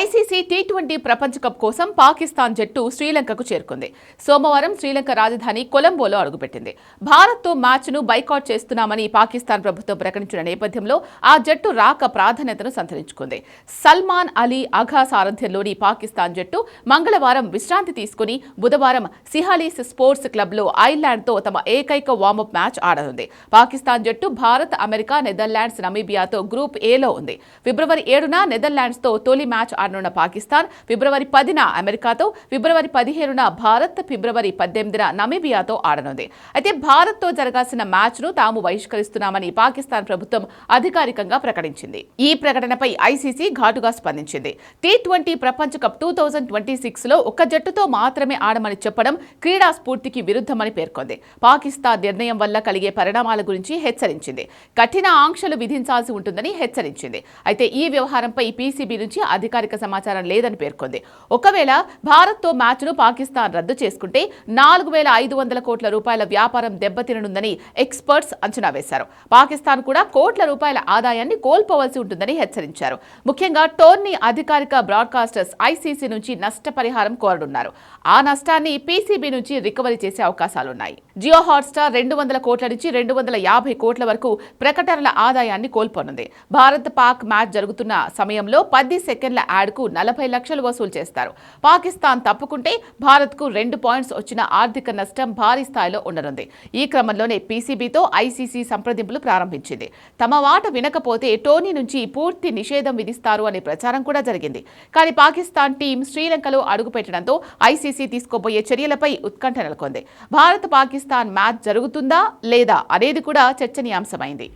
ICC T twenty ప్రపంచ cup కోసం పాకిస్తాన్ జట్టు శ్రీలంకకు చేరుకుంది. సోమవారం శ్రీలంక రాజధాని కొలంబోలో అడుగుపెట్టింది. భారత్తో మ్యాచ్ను బైకాట్ చేస్తున్నామని పాకిస్తాన్ ప్రభుత్వం ప్రకటించిన నేపథ్యంలో ఆ జట్టు రాక ప్రాధాన్యతను సంతరించుకుంది. సల్మాన్ అలీ అఘా సారథ్యంలోని పాకిస్తాన్ జట్టు మంగళవారం విశ్రాంతి తీసుకుని బుధవారం సిహాలీస్ స్పోర్ట్స్ క్లబ్లో ఐర్లాండ్తో తమ ఏకైక వార్మప్ మ్యాచ్ ఆడనుంది. పాకిస్తాన్ జట్టు భారత్ అమెరికా నెదర్లాండ్స్ నమీబియాతో గ్రూప్ ఏలో ఉంది. ఫిబ్రవరి ఏడున నెదర్లాండ్స్తో తొలి మ్యాచ్ ఆడనున్న పాకిస్తాన్ ఫిబ్రవరి పదిన అమెరికాతో ఫిబ్రవరి పదిహేనున భారత్ ఫిబ్రవరి పద్దెనిమిదిన నమీబియాతో ఆడనుంది. అయితే భారత్తో జరగాల్సిన మ్యాచ్ను తాము బహిష్కరిస్తున్నామని పాకిస్తాన్ ప్రభుత్వం అధికారికంగా ప్రకటించింది. ఈ ప్రకటనపై ఐసీసీ ఘాటుగా స్పందించింది. టీ ట్వంటీ ప్రపంచ కప్ టూ థౌజండ్ ట్వంటీ సిక్స్లో ఒక జట్టుతో మాత్రమే ఆడమని చెప్పడం క్రీడా స్ఫూర్తికి విరుద్ధమని పేర్కొంది. పాకిస్తాన్ నిర్ణయం వల్ల కలిగే పరిణామాల గురించి హెచ్చరించింది. కఠిన ఆంక్షలు విధించాల్సి ఉంటుందని హెచ్చరించింది. అయితే ఈ వ్యవహారంపై పీసీబీ నుంచి అధికారిక సమాచారం లేదని పేర్కొంది. ఒకవేళ భారత్తో మ్యాచ్ను పాకిస్తాన్ రద్దు చేసుకుంటే నాలుగు వేల ఐదు వందల కోట్ల రూపాయల వ్యాపారం దెబ్బతిననుందని ఎక్స్పర్ట్స్ అంచనా వేశారు. పాకిస్తాన్ కూడా కోట్ల రూపాయల ఆదాయాన్ని కోల్పోవలసి ఉంటుందని హెచ్చరించారు. ముఖ్యంగా టోర్నీ అధికారిక బ్రాడ్కాస్టర్స్ ఐసీసీ నుంచి నష్టపరిహారం కోరనున్నారు. ఆ నష్టాన్ని పీసీబీ నుంచి రికవరీ చేసే అవకాశాలున్నాయి. జియో హాట్స్టార్ రెండు వందల కోట్ల నుంచి రెండు వందల యాభై కోట్ల వరకు ప్రకటనల ఆదాయాన్ని కోల్పోనుంది. భారత్ పాక్ మ్యాచ్ జరుగుతున్న సమయంలో పది సెకండ్ల యాడ్ యాడ్కు నలభై లక్షలు వసూలు చేస్తారు. పాకిస్తాన్ తప్పుకుంటే భారత్కు రెండు పాయింట్స్ వచ్చిన ఆర్థిక నష్టం భారీ స్థాయిలో ఉండనుంది. ఈ క్రమంలోనే పీసీబీతో ఐసీసీ సంప్రదింపులు ప్రారంభించింది. తమ మాట వినకపోతే టోనీ నుంచి పూర్తి నిషేధం విధిస్తారు అనే ప్రచారం కూడా జరిగింది. కానీ పాకిస్తాన్ టీం శ్రీలంకలో అడుగుపెట్టడంతో ఐసీసీ తీసుకోబోయే చర్యలపై ఉత్కంఠ నెలకొంది. భారత్ పాకిస్తాన్ మ్యాచ్ జరుగుతుందా లేదా అనేది కూడా చర్చనీయాంశమైంది.